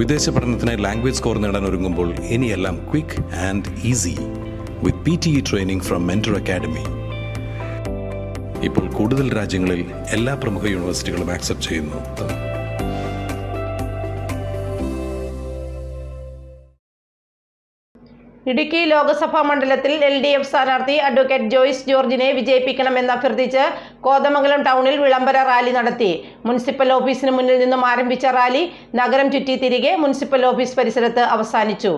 വിദേശ പഠനത്തിനായി language score നേടാൻ ഒരുങ്ങുമ്പോൾ ഇനിയെല്ലാം quick and easy with P T E training from Mentor Academy ഇപ്പോൾ കൂടുതൽ രാജ്യങ്ങളിൽ എല്ലാ പ്രമുഖ യൂണിവേഴ്സിറ്റികളും ആക്സെപ്റ്റ് ചെയ്യുന്നു. ഇടുക്കി ലോക്സഭാ മണ്ഡലത്തിൽ എൽ ഡി എഫ് സ്ഥാനാർത്ഥി അഡ്വക്കേറ്റ് ജോയ്സ് ജോർജിനെ വിജയിപ്പിക്കണമെന്ന് അഭ്യർത്ഥിച്ച് കോതമംഗലം ടൗണിൽ വിളംബര റാലി നടത്തി. മുനിസിപ്പൽ ഓഫീസിന് മുന്നിൽ നിന്നും ആരംഭിച്ച റാലി നഗരം ചുറ്റി തിരികെ മുനിസിപ്പൽ ഓഫീസ് പരിസരത്ത് അവസാനിച്ചു.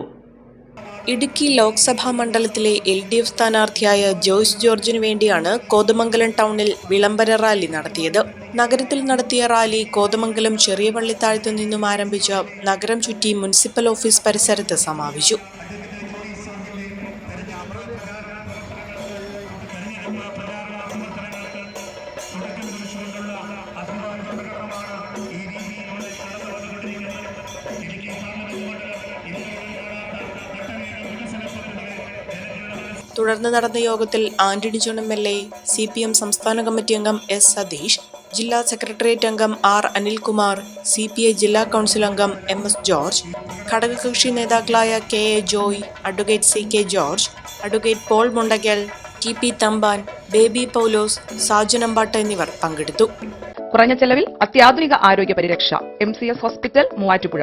ഇടുക്കി ലോക്സഭാ മണ്ഡലത്തിലെ എൽ ഡി എഫ് സ്ഥാനാർത്ഥിയായ ജോയ്സ് ജോർജിനു വേണ്ടിയാണ് കോതമംഗലം ടൗണിൽ വിളംബര റാലി നടത്തിയത്. നഗരത്തിൽ നടത്തിയ റാലി കോതമംഗലം ചെറിയ പള്ളിത്താഴത്തു നിന്നും ആരംഭിച്ച നഗരം ചുറ്റി മുനിസിപ്പൽ ഓഫീസ് പരിസരത്ത് സമാപിച്ചു. തുടർന്ന് നടന്ന യോഗത്തിൽ Antony John M L A C P M സംസ്ഥാന കമ്മിറ്റി അംഗം എസ് സതീഷ് ജില്ലാ സെക്രട്ടേറിയറ്റ് അംഗം R Anilkumar C P I ജില്ലാ കൗൺസിൽ അംഗം എം എസ് ജോർജ് ഘടകകക്ഷി നേതാക്കളായ K A Joy advocate C K George advocate Paul Mundakal T P Thampan Baby Paulose Saju Nambattu എന്നിവർ പങ്കെടുത്തു. കുറഞ്ഞ ചെലവിൽ അത്യാധുനിക ആരോഗ്യ പരിരക്ഷ M C S hospital Muvattupuzha.